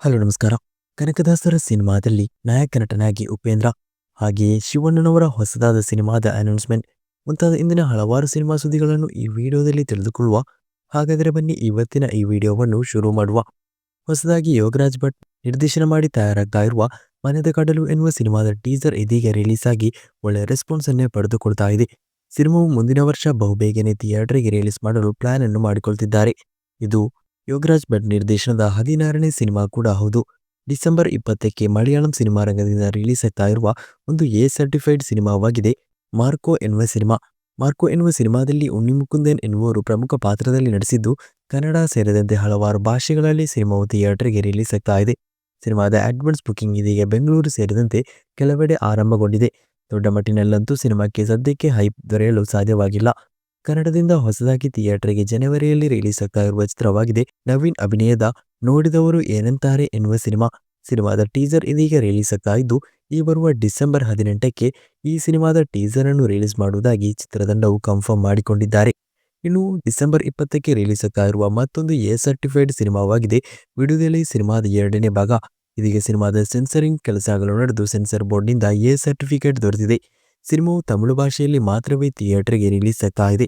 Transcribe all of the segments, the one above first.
Hello, ನಮಸ್ಕಾರ. ಕನಕದಾಸರ ಸಿನಿಮಾದಲ್ಲಿ ನಾಯಕ ನಟನಾಗಿ ಉಪೇಂದ್ರ, ಹಾಗೆಯೇ ಶಿವಣ್ಣನವರ ಹೊಸದಾದ ಸಿನಿಮಾದ ಅನೌನ್ಸ್ಮೆಂಟ್, ಮುಂತಾದ ಇಂದಿನ ಹಲವಾರು ಸಿನಿಮಾ ಸುದ್ದಿಗಳನ್ನು ಈ ವಿಡಿಯೋದಲ್ಲಿ ತಿಳಿದುಕೊಳ್ಳುವ, ಹಾಗಾದರೆ ಬನ್ನಿ ಇವತ್ತಿನ ಈ ವಿಡಿಯೋವನ್ನು ಶುರು ಮಾಡುವ. ಹೊಸದಾಗಿ ಯೋಗರಾಜ್ ಭಟ್ ನಿರ್ದೇಶನ ಮಾಡಿ ತಯಾರಾಗ್ತಾ ಇರುವ ಮನೆದ ಕಡಲು ಎನ್ನುವ ಸಿನಿಮಾದ ಟೀಸರ್ ಇದೀಗ ರಿಲೀಸ್ ಆಗಿ ಒಳ್ಳೆಯ ರೆಸ್ಪಾನ್ಸ್ ಅನ್ನೇ ಪಡೆದುಕೊಳ್ತಾ ಇದೆ. ಸಿನಿಮಾವು ಮುಂದಿನ ವರ್ಷ ಬಹುಬೇಗನೆ ಥಿಯೇಟರ್ಗೆ ರಿಲೀಸ್ ಮಾಡಲು ಪ್ಲಾನ್ ಅನ್ನು ಮಾಡಿಕೊಳ್ತಿದ್ದಾರೆ. ಇದು ಯೋಗರಾಜ್ ಭಟ್ ನಿರ್ದೇಶನದ ಹದಿನಾರನೇ ಸಿನಿಮಾ ಕೂಡ ಹೌದು. ಡಿಸೆಂಬರ್ ಇಪ್ಪತ್ತಕ್ಕೆ ಮಲಯಾಳಂ ಸಿನಿಮಾ ರಂಗದಿಂದ ರಿಲೀಸ್ ಆಗ್ತಾ ಇರುವ ಒಂದು ಎ ಸರ್ಟಿಫೈಡ್ ಸಿನಿಮಾವಾಗಿದೆ, ಮಾರ್ಕೋ ಎನ್ನುವ ಸಿನಿಮಾ. ಮಾರ್ಕೋ ಎನ್ನುವ ಸಿನಿಮಾದಲ್ಲಿ ಉಣ್ಣಿ ಮುಕುಂದನ್ ಎನ್ನುವರು ಪ್ರಮುಖ ಪಾತ್ರದಲ್ಲಿ ನಟಿಸಿದ್ದು, ಕನ್ನಡ ಸೇರಿದಂತೆ ಹಲವಾರು ಭಾಷೆಗಳಲ್ಲಿ ಸಿನಿಮಾವು ಥಿಯೇಟರ್ಗೆ ರಿಲೀಸ್ ಆಗ್ತಾ ಇದೆ. ಸಿನಿಮಾದ ಅಡ್ವಾನ್ಸ್ ಬುಕಿಂಗ್ ಇದೀಗ ಬೆಂಗಳೂರು ಸೇರಿದಂತೆ ಕೆಲವೆಡೆ ಆರಂಭಗೊಂಡಿದೆ. ದೊಡ್ಡ ಮಟ್ಟಿನಲ್ಲಂತೂ ಸಿನಿಮಾಕ್ಕೆ ಸದ್ಯಕ್ಕೆ ಹೈಪ್ ದೊರೆಯಲು ಸಾಧ್ಯವಾಗಿಲ್ಲ. ಕನ್ನಡದಿಂದ ಹೊಸದಾಗಿ ಥಿಯೇಟರ್ಗೆ ಜನವರಿಯಲ್ಲಿ ರಿಲೀಸ್ ಆಗ್ತಾ ಚಿತ್ರವಾಗಿದೆ. ನವೀನ್ ಅಭಿನಯದ ನೋಡಿದವರು ಏನಂತಾರೆ ಎನ್ನುವ ಸಿನಿಮಾ, ಸಿನಿಮಾದ ಟೀಸರ್ ಇದೀಗ ರಿಲೀಸ್ ಆಗ್ತಾ ಈ ಬರುವ ಡಿಸೆಂಬರ್ ಹದಿನೆಂಟಕ್ಕೆ ಈ ಸಿನಿಮಾದ ಟೀಸರ್ ಅನ್ನು ರಿಲೀಸ್ ಮಾಡುವುದಾಗಿ ಚಿತ್ರತಂಡವು ಕನ್ಫರ್ಮ್ ಮಾಡಿಕೊಂಡಿದ್ದಾರೆ. ಇನ್ನು ಡಿಸೆಂಬರ್ ಇಪ್ಪತ್ತಕ್ಕೆ ರಿಲೀಸ್ ಆಗ್ತಾ ಮತ್ತೊಂದು ಎ ಸರ್ಟಿಫೈಡ್ ಸಿನಿಮಾವಾಗಿದೆ. ವಿಡಿಯೋದಲ್ಲಿ ಸಿನಿಮಾದ ಎರಡನೇ ಭಾಗ. ಇದೀಗ ಸಿನಿಮಾದ ಸೆನ್ಸರಿಂಗ್ ಕೆಲಸಗಳು ನಡೆದು, ಸೆನ್ಸರ್ ಬೋರ್ಡ್ನಿಂದ ಎ ಸರ್ಟಿಫಿಕೇಟ್ ದೊರೆತಿದೆ. ಸಿನಿಮಾವು ತಮಿಳು ಭಾಷೆಯಲ್ಲಿ ಮಾತ್ರವೇ ಥಿಯೇಟರ್ಗೆ ರಿಲೀಸ್ ಆಗ್ತಾ ಇದೆ.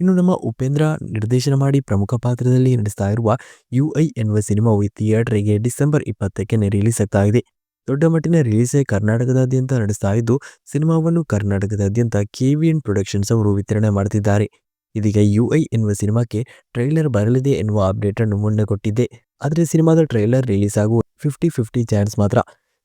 ಇನ್ನು ನಮ್ಮ ಉಪೇಂದ್ರ ನಿರ್ದೇಶನ ಮಾಡಿ ಪ್ರಮುಖ ಪಾತ್ರದಲ್ಲಿ ನಡೆಸ್ತಾ ಇರುವ ಯು ಐ ಎನ್ನುವ ಸಿನಿಮಾವು ಥಿಯೇಟರ್ಗೆ ಡಿಸೆಂಬರ್ ಇಪ್ಪತ್ತಕ್ಕೆ ರಿಲೀಸ್ ಆಗ್ತಾ ಇದೆ. ದೊಡ್ಡ ಮಟ್ಟಿನ ರಿಲೀಸೇ ಕರ್ನಾಟಕದಾದ್ಯಂತ ನಡೆಸ್ತಾ ಇದ್ದು, ಸಿನಿಮಾವನ್ನು ಕರ್ನಾಟಕದಾದ್ಯಂತ ಕೆವಿಎನ್ ಪ್ರೊಡಕ್ಷನ್ಸ್ ಅವರು ವಿತರಣೆ ಮಾಡುತ್ತಿದ್ದಾರೆ ಇದೀಗ ಯು ಐ ಎನ್ನುವ ಸಿನಿಮಾಕ್ಕೆ ಟ್ರೈಲರ್ ಬರಲಿದೆ ಎನ್ನುವ ಅಪ್ಡೇಟ್ ಅನ್ನು ಮುನ್ನ ಕೊಟ್ಟಿದ್ದೆ ಆದರೆ ಸಿನಿಮಾದ ಟ್ರೈಲರ್ ರಿಲೀಸ್ ಆಗುವ ಫಿಫ್ಟಿ ಫಿಫ್ಟಿ ಚಾನ್ಸ್ ಮಾತ್ರ.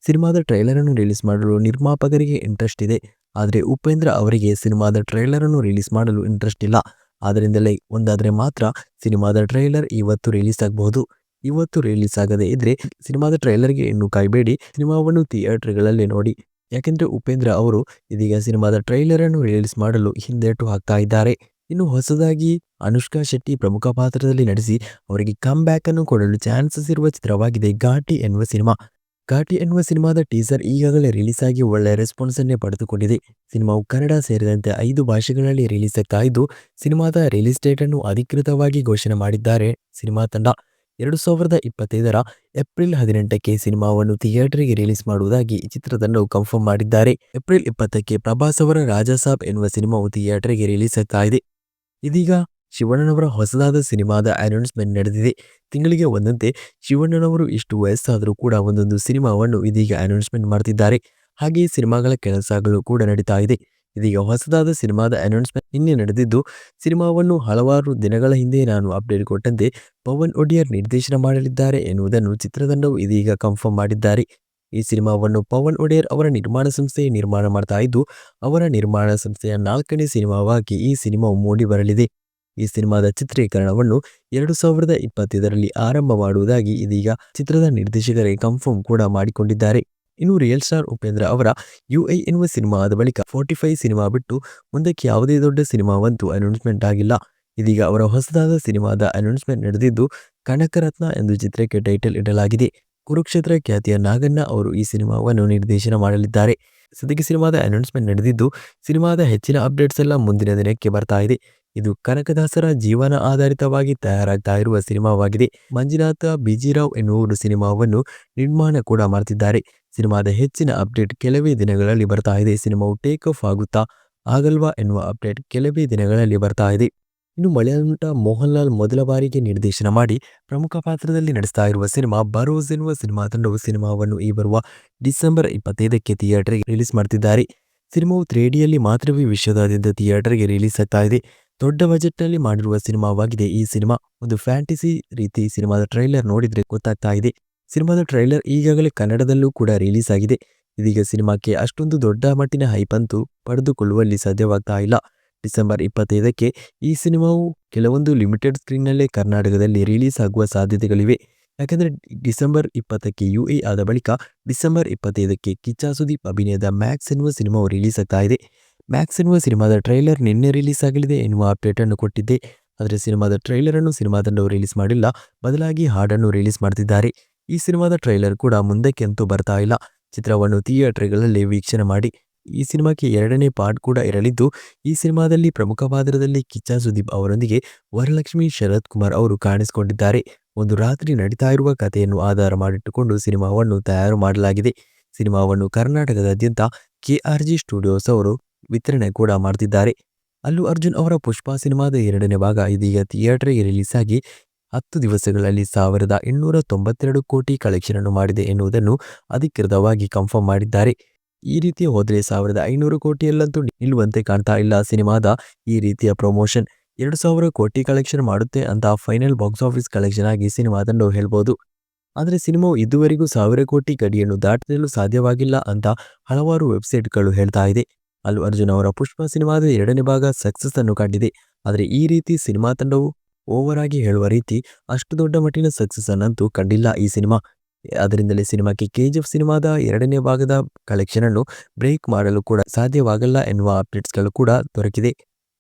ಸಿನಿಮಾದ ಟ್ರೈಲರ್ ಅನ್ನು ರಿಲೀಸ್ ಮಾಡಲು ನಿರ್ಮಾಪಕರಿಗೆ ಇಂಟ್ರೆಸ್ಟ್ ಇದೆ. ಆದರೆ ಉಪೇಂದ್ರ ಅವರಿಗೆ ಸಿನಿಮಾದ ಟ್ರೈಲರ್ ಅನ್ನು ರಿಲೀಸ್ ಮಾಡಲು ಇಂಟ್ರೆಸ್ಟ್ ಇಲ್ಲ. ಆದ್ದರಿಂದಲೇ ಒಂದಾದರೆ ಮಾತ್ರ ಸಿನಿಮಾದ ಟ್ರೈಲರ್ ಇವತ್ತು ರಿಲೀಸ್ ಆಗಬಹುದು. ಇವತ್ತು ರಿಲೀಸ್ ಆಗದೇ ಇದ್ರೆ ಸಿನಿಮಾದ ಟ್ರೈಲರ್ಗೆ ಇನ್ನು ಕಾಯಬೇಡಿ. ಸಿನಿಮಾವನ್ನು ಥಿಯೇಟರ್ಗಳಲ್ಲಿ ನೋಡಿ. ಯಾಕೆಂದರೆ ಉಪೇಂದ್ರ ಅವರು ಇದೀಗ ಸಿನಿಮಾದ ಟ್ರೈಲರ್ ಅನ್ನು ರಿಲೀಸ್ ಮಾಡಲು ಹಿಂದೇಟು ಹಾಕ್ತಾ ಇದ್ದಾರೆ. ಇನ್ನು ಹೊಸದಾಗಿ ಅನುಷ್ಕಾ ಶೆಟ್ಟಿ ಪ್ರಮುಖ ಪಾತ್ರದಲ್ಲಿ ನಟಿಸಿ ಅವರಿಗೆ ಕಮ್ ಬ್ಯಾಕ್ ಅನ್ನು ಕೊಡಲು ಚಾನ್ಸಸ್ ಇರುವ ಚಿತ್ರವಾಗಿದೆ ಘಾಟಿ ಎನ್ನುವ ಸಿನಿಮಾ. ಘಾಟಿ ಎನ್ನುವ ಸಿನಿಮಾದ ಟೀಸರ್ ಈಗಾಗಲೇ ರಿಲೀಸ್ ಆಗಿ ಒಳ್ಳೆಯ ರೆಸ್ಪಾನ್ಸ್ ಅನ್ನೇ ಪಡೆದುಕೊಂಡಿದೆ. ಸಿನಿಮಾವು ಕನ್ನಡ ಸೇರಿದಂತೆ ಐದು ಭಾಷೆಗಳಲ್ಲಿ ರಿಲೀಸ್ ಆಗ್ತಾ ಇದ್ದು ಸಿನಿಮಾದ ರಿಲೀಸ್ ಡೇಟ್ ಅನ್ನು ಅಧಿಕೃತವಾಗಿ ಘೋಷಣೆ ಮಾಡಿದ್ದಾರೆ ಸಿನಿಮಾ ತಂಡ. ಎರಡು ಸಾವಿರದ ಇಪ್ಪತ್ತೈದರ ಏಪ್ರಿಲ್ ಹದಿನೆಂಟಕ್ಕೆ ಸಿನಿಮಾವನ್ನು ಥಿಯೇಟರ್ಗೆ ರಿಲೀಸ್ ಮಾಡುವುದಾಗಿ ಚಿತ್ರತಂಡವು ಕನ್ಫರ್ಮ್ ಮಾಡಿದ್ದಾರೆ. ಏಪ್ರಿಲ್ ಇಪ್ಪತ್ತಕ್ಕೆ ಪ್ರಭಾಸ್ ಅವರ ರಾಜಾಸಾಬ್ ಎನ್ನುವ ಸಿನಿಮಾವು ಥಿಯೇಟರ್ಗೆ ರಿಲೀಸ್ ಆಗ್ತಾ ಇದೆ ಇದೀಗ ಶಿವಣ್ಣನವರ ಹೊಸದಾದ ಸಿನಿಮಾದ ಅನೌನ್ಸ್ಮೆಂಟ್ ನಡೆದಿದೆ. ತಿಂಗಳಿಗೆ ಒಂದಂತೆ ಶಿವಣ್ಣನವರು ಇಷ್ಟು ವಯಸ್ಸಾದರೂ ಕೂಡ ಒಂದೊಂದು ಸಿನಿಮಾವನ್ನು ಇದೀಗ ಅನೌನ್ಸ್ಮೆಂಟ್ ಮಾಡ್ತಿದ್ದಾರೆ. ಹಾಗೆಯೇ ಸಿನಿಮಾಗಳ ಕೆಲಸಗಳು ಕೂಡ ನಡೀತಾ ಇದೆ. ಇದೀಗ ಹೊಸದಾದ ಸಿನಿಮಾದ ಅನೌನ್ಸ್ಮೆಂಟ್ ನಿನ್ನೆ ನಡೆದಿದ್ದು, ಸಿನಿಮಾವನ್ನು ಹಲವಾರು ದಿನಗಳ ಹಿಂದೆ ನಾನು ಅಪ್ಡೇಟ್ ಕೊಟ್ಟಂತೆ ಪವನ್ ಒಡಿಯರ್ ನಿರ್ದೇಶನ ಮಾಡಲಿದ್ದಾರೆ ಎನ್ನುವುದನ್ನು ಚಿತ್ರತಂಡವು ಇದೀಗ ಕನ್ಫರ್ಮ್ ಮಾಡಿದ್ದಾರೆ. ಈ ಸಿನಿಮಾವನ್ನು ಪವನ್ ಒಡೆಯರ್ ಅವರ ನಿರ್ಮಾಣ ಸಂಸ್ಥೆ ನಿರ್ಮಾಣ ಮಾಡ್ತಾ ಇದ್ದು, ಅವರ ನಿರ್ಮಾಣ ಸಂಸ್ಥೆಯ ನಾಲ್ಕನೇ ಸಿನಿಮಾವಾಗಿ ಈ ಸಿನಿಮಾವು ಮೂಡಿ ಬರಲಿದೆ. ಈ ಸಿನಿಮಾದ ಚಿತ್ರೀಕರಣವನ್ನು ಎರಡು ಸಾವಿರದ ಇಪ್ಪತ್ತೈದರಲ್ಲಿ ಆರಂಭ ಮಾಡುವುದಾಗಿ ಇದೀಗ ಚಿತ್ರದ ನಿರ್ದೇಶಕರೇ ಕನ್ಫರ್ಮ್ ಕೂಡ ಮಾಡಿಕೊಂಡಿದ್ದಾರೆ. ಇನ್ನು ರಿಯಲ್ ಸ್ಟಾರ್ ಉಪೇಂದ್ರ ಅವರ ಯು ಐ ಎನ್ನುವ ಸಿನಿಮಾ ಆದ ಬಳಿಕ ಫೋರ್ಟಿ ಫೈವ್ ಸಿನಿಮಾ ಬಿಟ್ಟು ಮುಂದಕ್ಕೆ ಯಾವುದೇ ದೊಡ್ಡ ಸಿನಿಮಾವಂತೂ ಅನೌನ್ಸ್ಮೆಂಟ್ ಆಗಿಲ್ಲ. ಇದೀಗ ಅವರ ಹೊಸದಾದ ಸಿನಿಮಾದ ಅನೌನ್ಸ್ಮೆಂಟ್ ನಡೆದಿದ್ದು ಕನಕರತ್ನ ಎಂದು ಚಿತ್ರಕ್ಕೆ ಟೈಟಲ್ ಇಡಲಾಗಿದೆ. ಕುರುಕ್ಷೇತ್ರ ಖ್ಯಾತಿಯ ನಾಗಣ್ಣ ಅವರು ಈ ಸಿನಿಮಾವನ್ನು ನಿರ್ದೇಶನ ಮಾಡಲಿದ್ದಾರೆ. ಸದ್ಯಕ್ಕೆ ಸಿನಿಮಾದ ಅನೌನ್ಸ್ಮೆಂಟ್ ನಡೆದಿದ್ದು ಸಿನಿಮಾದ ಹೆಚ್ಚಿನ ಅಪ್ಡೇಟ್ಸ್ ಎಲ್ಲ ಮುಂದಿನ ದಿನಕ್ಕೆ ಬರ್ತಾ ಇದೆ. ಇದು ಕನಕದಾಸರ ಜೀವನ ಆಧಾರಿತವಾಗಿ ತಯಾರಾಗ್ತಾ ಇರುವ ಸಿನಿಮಾವಾಗಿದೆ. ಮಂಜುನಾಥ, ಬಿಜಿರಾವ್ ಎನ್ನುವರು ಸಿನಿಮಾವನ್ನು ನಿರ್ಮಾಣ ಕೂಡ ಮಾಡ್ತಿದ್ದಾರೆ. ಸಿನಿಮಾದ ಹೆಚ್ಚಿನ ಅಪ್ಡೇಟ್ ಕೆಲವೇ ದಿನಗಳಲ್ಲಿ ಬರ್ತಾ ಇದೆ ಸಿನಿಮಾವು ಟೇಕ್ ಆಫ್ ಆಗುತ್ತಾ ಆಗಲ್ವಾ ಎನ್ನುವ ಅಪ್ಡೇಟ್ ಕೆಲವೇ ದಿನಗಳಲ್ಲಿ ಬರ್ತಾ ಇದೆ ಇನ್ನು ಮಲಯಾಳಂ ನಟ ಮೋಹನ್ ಲಾಲ್ ಮೊದಲ ಬಾರಿಗೆ ನಿರ್ದೇಶನ ಮಾಡಿ ಪ್ರಮುಖ ಪಾತ್ರದಲ್ಲಿ ನಡೆಸ್ತಾ ಇರುವ ಸಿನಿಮಾ ಬರೋಸ್ ಎನ್ನುವ ಸಿನಿಮಾ ತಂಡವು ಸಿನಿಮಾವನ್ನು ಈ ಬರುವ ಡಿಸೆಂಬರ್ ಇಪ್ಪತ್ತೈದಕ್ಕೆ ಥಿಯೇಟರ್ಗೆ ರಿಲೀಸ್ ಮಾಡ್ತಿದ್ದಾರೆ. ಸಿನಿಮಾವು ತ್ರೇಡಿಯಲ್ಲಿ ಮಾತ್ರವೇ ವಿಶ್ವದಾದ್ಯಂತ ಥಿಯೇಟರ್ಗೆ ರಿಲೀಸ್ ಆಗ್ತಾ ಇದೆ ದೊಡ್ಡ ಬಜೆಟ್ನಲ್ಲಿ ಮಾಡಿರುವ ಸಿನಿಮಾವಾಗಿದೆ. ಈ ಸಿನಿಮಾ ಒಂದು ಫ್ಯಾಂಟಸಿ ರೀತಿ ಸಿನಿಮಾದ ಟ್ರೈಲರ್ ನೋಡಿದ್ರೆ ಗೊತ್ತಾಗ್ತಾ ಇದೆ. ಸಿನಿಮಾದ ಟ್ರೈಲರ್ ಈಗಾಗಲೇ ಕನ್ನಡದಲ್ಲೂ ಕೂಡ ರಿಲೀಸ್ ಆಗಿದೆ. ಇದೀಗ ಸಿನಿಮಾಕ್ಕೆ ಅಷ್ಟೊಂದು ದೊಡ್ಡ ಮಟ್ಟಿನ ಹೈಪಂತೂ ಪಡೆದುಕೊಳ್ಳುವಲ್ಲಿ ಸಾಧ್ಯವಾಗ್ತಾ ಇಲ್ಲ. ಡಿಸೆಂಬರ್ ಇಪ್ಪತ್ತೈದಕ್ಕೆ ಈ ಸಿನಿಮಾವು ಕೆಲವೊಂದು ಲಿಮಿಟೆಡ್ ಸ್ಕ್ರೀನ್ನಲ್ಲೇ ಕರ್ನಾಟಕದಲ್ಲಿ ರಿಲೀಸ್ ಆಗುವ ಸಾಧ್ಯತೆಗಳಿವೆ. ಯಾಕೆಂದರೆ ಡಿಸೆಂಬರ್ ಇಪ್ಪತ್ತಕ್ಕೆ ಯು ಎ ಆದ ಬಳಿಕ ಡಿಸೆಂಬರ್ ಇಪ್ಪತ್ತೈದಕ್ಕೆ ಕಿಚ್ಚಾ ಸುದೀಪ್ ಅಭಿನಯದ ಮ್ಯಾಕ್ಸ್ ಎನ್ನುವ ಸಿನಿಮಾವು ರಿಲೀಸ್ ಆಗ್ತಾ ಇದೆ. ಮ್ಯಾಕ್ಸ್ ಎನ್ನುವ ಸಿನಿಮಾದ ಟ್ರೈಲರ್ ನಿನ್ನೆ ರಿಲೀಸ್ ಆಗಲಿದೆ. ಎನ್ನುವ ಅಪ್ಡೇಟ್ ಅನ್ನು ಕೊಟ್ಟಿದ್ದೆ. ಆದರೆ ಸಿನಿಮಾದ ಟ್ರೈಲರ್ ಅನ್ನು ಸಿನಿಮಾ ತಂಡವು ರಿಲೀಸ್ ಮಾಡಿಲ್ಲ. ಬದಲಾಗಿ ಹಾಡನ್ನು ರಿಲೀಸ್ ಮಾಡ್ತಿದ್ದಾರೆ. ಈ ಸಿನಿಮಾದ ಟ್ರೈಲರ್ ಕೂಡ ಮುಂದಕ್ಕೆ ಅಂತೂ ಬರ್ತಾ ಇಲ್ಲ. ಚಿತ್ರವನ್ನು ಥಿಯೇಟರ್ಗಳಲ್ಲಿ ವೀಕ್ಷಣೆ ಮಾಡಿ. ಈ ಸಿನಿಮಾಕ್ಕೆ ಎರಡನೇ ಪಾರ್ಟ್ ಕೂಡ ಇರಲಿದ್ದು, ಈ ಸಿನಿಮಾದಲ್ಲಿ ಪ್ರಮುಖ ಪಾತ್ರದಲ್ಲಿ ಕಿಚ್ಚ ಸುದೀಪ್ ಅವರೊಂದಿಗೆ ವರಲಕ್ಷ್ಮಿ ಶರತ್ ಕುಮಾರ್ ಅವರು ಕಾಣಿಸಿಕೊಂಡಿದ್ದಾರೆ. ಒಂದು ರಾತ್ರಿ ನಡೀತಾ ಇರುವ ಕಥೆಯನ್ನು ಆಧಾರ ಮಾಡಿಟ್ಟುಕೊಂಡು ಸಿನಿಮಾವನ್ನು ತಯಾರು ಮಾಡಲಾಗಿದೆ. ಸಿನಿಮಾವನ್ನು ಕರ್ನಾಟಕದಾದ್ಯಂತ ಕೆಆರ್ಜಿ ಸ್ಟುಡಿಯೋಸ್ ಅವರು ವಿತರಣೆ ಕೂಡ ಮಾಡ್ತಿದ್ದಾರೆ. ಅಲ್ಲು ಅರ್ಜುನ್ ಅವರ ಪುಷ್ಪ ಸಿನಿಮಾದ ಎರಡನೇ ಭಾಗ ಇದೀಗ ಥಿಯೇಟರ್ಗೆ ರಿಲೀಸ್ ಆಗಿ ಹತ್ತು ದಿವಸಗಳಲ್ಲಿ ಸಾವಿರದ ಇನ್ನೂರ ತೊಂಬತ್ತೆರಡು ಕೋಟಿ ಕಲೆಕ್ಷನ್ ಅನ್ನು ಮಾಡಿದೆ ಎನ್ನುವುದನ್ನು ಅಧಿಕೃತವಾಗಿ ಕನ್ಫರ್ಮ್ ಮಾಡಿದ್ದಾರೆ. ಈ ರೀತಿ ಹೋದರೆ ಸಾವಿರದ ಐನೂರು ಕೋಟಿಯಲ್ಲಂತೂ ನಿಲ್ಲುವಂತೆ ಕಾಣ್ತಾ ಇಲ್ಲ ಸಿನಿಮಾದ ಈ ರೀತಿಯ ಪ್ರಮೋಷನ್ ಎರಡು ಸಾವಿರ ಕೋಟಿ ಕಲೆಕ್ಷನ್ ಮಾಡುತ್ತೆ ಅಂತ ಫೈನಲ್ ಬಾಕ್ಸ್ ಆಫೀಸ್ ಕಲೆಕ್ಷನ್ ಆಗಿ ಸಿನಿಮಾದನ್ನು ಹೇಳ್ಬೋದು. ಆದರೆ ಸಿನಿಮಾವು ಇದುವರೆಗೂ ಸಾವಿರ ಕೋಟಿ ಗಡಿಯನ್ನು ದಾಟಲು ಸಾಧ್ಯವಾಗಿಲ್ಲ ಅಂತ ಹಲವಾರು ವೆಬ್ಸೈಟ್ಗಳು ಹೇಳ್ತಾ ಇದೆ. ಅಲ್ಲು ಅರ್ಜುನ್ ಅವರ ಪುಷ್ಪ ಸಿನಿಮಾದ ಎರಡನೇ ಭಾಗ ಸಕ್ಸಸ್ ಅನ್ನು ಕಂಡಿದೆ ಆದರೆ ಈ ರೀತಿ ಸಿನಿಮಾ ತಂಡವು ಓವರ್ ಆಗಿ ಹೇಳುವ ರೀತಿ ಅಷ್ಟು ದೊಡ್ಡ ಮಟ್ಟಿನ ಸಕ್ಸಸ್ ಅನ್ನಂತೂ ಕಂಡಿಲ್ಲ ಈ ಸಿನಿಮಾ. ಅದರಿಂದಲೇ ಸಿನಿಮಾಕ್ಕೆ ಕೆಜಿಎಫ್ ಸಿನಿಮಾದ ಎರಡನೇ ಭಾಗದ ಕಲೆಕ್ಷನ್ ಅನ್ನು ಬ್ರೇಕ್ ಮಾಡಲು ಕೂಡ ಸಾಧ್ಯವಾಗಲ್ಲ ಎನ್ನುವ ಅಪ್ಡೇಟ್ಸ್ಗಳು ಕೂಡ ದೊರಕಿದೆ.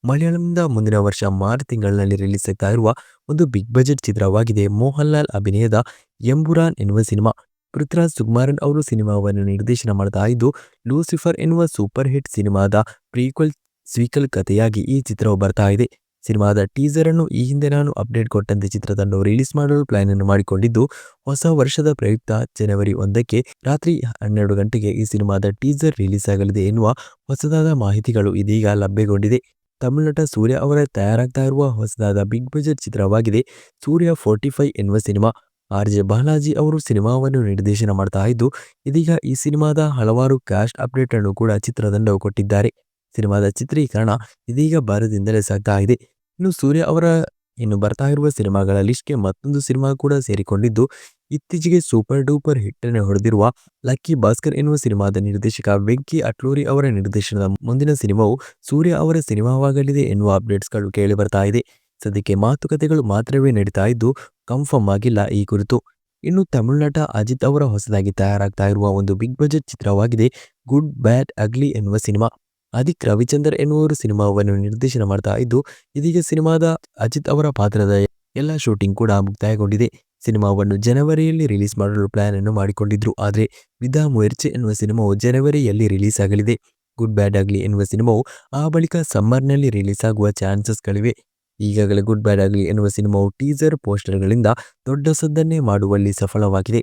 ಮಲಯಾಳಂದ ಮುಂದಿನ ವರ್ಷ ಮಾರ್ಚ್ ತಿಂಗಳಿನಲ್ಲಿ ರಿಲೀಸ್ ಆಗ್ತಾ ಇರುವ ಒಂದು ಬಿಗ್ ಬಜೆಟ್ ಚಿತ್ರವಾಗಿದೆ ಮೋಹನ್ ಲಾಲ್ ಅಭಿನಯದ ಎಂಬುರಾನ್ ಎನ್ನುವ ಸಿನಿಮಾ. ಪೃಥ್ವಿರಾಜ್ ಸುಕುಮಾರನ್ ಅವರು ಸಿನಿಮಾವನ್ನು ನಿರ್ದೇಶನ ಮಾಡ್ತಾ ಇದ್ದು, ಲೂಸಿಫರ್ ಎನ್ನುವ ಸೂಪರ್ ಹಿಟ್ ಸಿನಿಮಾದ ಪ್ರೀಕ್ವಲ್ ಸ್ವೀಕಲ್ ಕಥೆಯಾಗಿ ಈ ಚಿತ್ರವು ಬರ್ತಾ ಇದೆ. ಸಿನಿಮಾದ ಟೀಸರ್ ಅನ್ನು ಈ ಹಿಂದೆ ನಾನು ಅಪ್ಡೇಟ್ ಕೊಟ್ಟಂತೆ ಚಿತ್ರತಂಡವು ರಿಲೀಸ್ ಮಾಡಲು ಪ್ಲಾನ್ ಅನ್ನು ಮಾಡಿಕೊಂಡಿದ್ದು, ಹೊಸ ವರ್ಷದ ಪ್ರಯುಕ್ತ ಜನವರಿ ಒಂದಕ್ಕೆ ರಾತ್ರಿ ಹನ್ನೆರಡು ಗಂಟೆಗೆ ಈ ಸಿನಿಮಾದ ಟೀಸರ್ ರಿಲೀಸ್ ಆಗಲಿದೆ ಎನ್ನುವ ಹೊಸದಾದ ಮಾಹಿತಿಗಳು ಇದೀಗ ಲಭ್ಯಗೊಂಡಿದೆ. ತಮಿಳುನಟ ಸೂರ್ಯ ಅವರ ತಯಾರಾಗ್ತಾ ಇರುವ ಹೊಸದಾದ ಬಿಗ್ ಬಜೆಟ್ ಚಿತ್ರವಾಗಿದೆ. ಸೂರ್ಯ ಫೋರ್ಟಿ ಫೈವ್ ಎನ್ನುವ ಸಿನಿಮಾ ಆರ್ ಜೆ ಬಾಲಾಜಿ ಅವರು ಸಿನಿಮಾವನ್ನು ನಿರ್ದೇಶನ ಮಾಡ್ತಾ ಇದ್ದು, ಇದೀಗ ಈ ಸಿನಿಮಾದ ಹಲವಾರು ಕ್ಯಾಸ್ಟ್ ಅಪ್ಡೇಟ್ ಅನ್ನು ಕೂಡ ಚಿತ್ರತಂಡವು ಕೊಟ್ಟಿದ್ದಾರೆ. ಸಿನಿಮಾದ ಚಿತ್ರೀಕರಣ ಇದೀಗ ಭಾರತದಿಂದಲೇ ಸಾಗ್ತಾ ಇದೆ. ಇನ್ನು ಸೂರ್ಯ ಅವರ ಇನ್ನು ಬರ್ತಾ ಇರುವ ಸಿನಿಮಾಗಳ ಲಿಸ್ಟ್ಗೆ ಮತ್ತೊಂದು ಸಿನಿಮಾ ಕೂಡ ಸೇರಿಕೊಂಡಿದ್ದು, ಇತ್ತೀಚೆಗೆ ಸೂಪರ್ ಡೂಪರ್ ಹಿಟ್ಟನ್ನು ಹೊಡೆದಿರುವ ಲಕ್ಕಿ ಭಾಸ್ಕರ್ ಎನ್ನುವ ಸಿನಿಮಾದ ನಿರ್ದೇಶಕ ವೆಂಕಿ ಅಟ್ಲೂರಿ ಅವರ ನಿರ್ದೇಶನದ ಮುಂದಿನ ಸಿನಿಮಾವು ಸೂರ್ಯ ಅವರ ಸಿನಿಮಾವಾಗಲಿದೆ ಎನ್ನುವ ಅಪ್ಡೇಟ್ಸ್ಗಳು ಕೇಳಿ ಬರ್ತಾ ಇದೆ. ಸದ್ಯಕ್ಕೆ ಮಾತುಕತೆಗಳು ಮಾತ್ರವೇ ನಡೀತಾ ಇದ್ದು ಕನ್ಫರ್ಮ್ ಆಗಿಲ್ಲ ಈ ಕುರಿತು. ಇನ್ನು ತಮಿಳುನಾಟ ಅಜಿತ್ ಅವರ ಹೊಸದಾಗಿ ತಯಾರಾಗ್ತಾ ಇರುವ ಒಂದು ಬಿಗ್ ಬಜೆಟ್ ಚಿತ್ರವಾಗಿದೆ ಗುಡ್ ಬ್ಯಾಡ್ ಅಗ್ಲಿ ಎನ್ನುವ ಸಿನಿಮಾ. ಅದಿಕ್ ರವಿಚಂದ್ರ ಎನ್ನುವರು ಸಿನಿಮಾವನ್ನು ನಿರ್ದೇಶನ ಮಾಡ್ತಾ ಇದ್ದು, ಇದೀಗ ಸಿನಿಮಾದ ಅಜಿತ್ ಅವರ ಪಾತ್ರದ ಎಲ್ಲ ಶೂಟಿಂಗ್ ಕೂಡ ಮುಕ್ತಾಯಗೊಂಡಿದೆ. ಸಿನಿಮಾವನ್ನು ಜನವರಿಯಲ್ಲಿ ರಿಲೀಸ್ ಮಾಡಲು ಪ್ಲಾನ್ ಅನ್ನು ಮಾಡಿಕೊಂಡಿದ್ರು, ಆದರೆ ವಿದಾ ಮುಯರ್ಚೆ ಎನ್ನುವ ಸಿನಿಮಾವು ಜನವರಿಯಲ್ಲಿ ರಿಲೀಸ್ ಆಗಲಿದೆ. ಗುಡ್ ಬ್ಯಾಡ್ ಆಗಲಿ ಎನ್ನುವ ಸಿನಿಮಾವು ಆ ಬಳಿಕ ಸಮ್ಮರ್ನಲ್ಲಿ ರಿಲೀಸ್ ಆಗುವ ಚಾನ್ಸಸ್ಗಳಿವೆ ಈಗಾಗಲೇ ಗುಡ್ ಬ್ಯಾಡ್ ಆಗಲಿ ಎನ್ನುವ ಸಿನಿಮಾವು ಟೀಸರ್ ಪೋಸ್ಟರ್ಗಳಿಂದ ದೊಡ್ಡ ಸದ್ದನ್ನೇ ಮಾಡುವಲ್ಲಿ ಸಫಲವಾಗಿದೆ.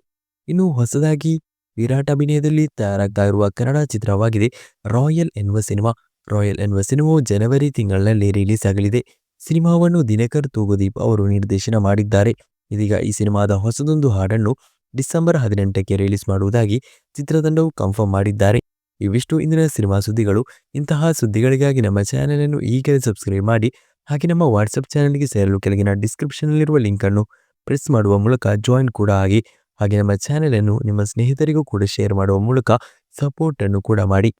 ಇನ್ನು ಹೊಸದಾಗಿ ವಿರಾಟ್ ಅಭಿನಯದಲ್ಲಿ ತಯಾರಾಗ್ತಾ ಇರುವ ಕನ್ನಡ ಚಿತ್ರವಾಗಿದೆ ರಾಯಲ್ ಎನ್ನುವ ಸಿನಿಮಾ. ರಾಯಲ್ ಎನ್ನುವ ಸಿನಿಮಾವು ಜನವರಿ ತಿಂಗಳಲ್ಲಿ ರಿಲೀಸ್ ಆಗಲಿದೆ. ಸಿನಿಮಾವನ್ನು ದಿನಕರ್ ತೂಗುದೀಪ್ ಅವರು ನಿರ್ದೇಶನ ಮಾಡಿದ್ದಾರೆ. ಇದೀಗ ಈ ಸಿನಿಮಾದ ಹೊಸದೊಂದು ಹಾಡನ್ನು ಡಿಸೆಂಬರ್ ಹದಿನೆಂಟಕ್ಕೆ ರಿಲೀಸ್ ಮಾಡುವುದಾಗಿ ಚಿತ್ರತಂಡವು ಕನ್ಫರ್ಮ್ ಮಾಡಿದ್ದಾರೆ. ಇವಿಷ್ಟು ಇಂದಿನ ಸಿನಿಮಾ ಸುದ್ದಿಗಳು. ಇಂತಹ ಸುದ್ದಿಗಳಿಗಾಗಿ ನಮ್ಮ ಚಾನೆಲ್ ಅನ್ನು ಈಗಲೇ ಸಬ್ಸ್ಕ್ರೈಬ್ ಮಾಡಿ. ಹಾಗೆ ನಮ್ಮ ವಾಟ್ಸಪ್ ಚಾನಲ್ಗೆ ಸೇರಲು ಕೆಳಗಿನ ಡಿಸ್ಕ್ರಿಪ್ಷನ್ನಲ್ಲಿರುವ ಲಿಂಕನ್ನು ಪ್ರೆಸ್ ಮಾಡುವ ಮೂಲಕ ಜಾಯಿನ್ ಕೂಡ ಆಗಿ ಹಾಗೆ ನಮ್ಮ ಚಾನೆಲ್ ಅನ್ನು ನಿಮ್ಮ ಸ್ನೇಹಿತರಿಗೂ ಕೂಡ ಶೇರ್ ಮಾಡುವ ಮೂಲಕ ಸಪೋರ್ಟನ್ನು ಕೂಡ ಮಾಡಿ.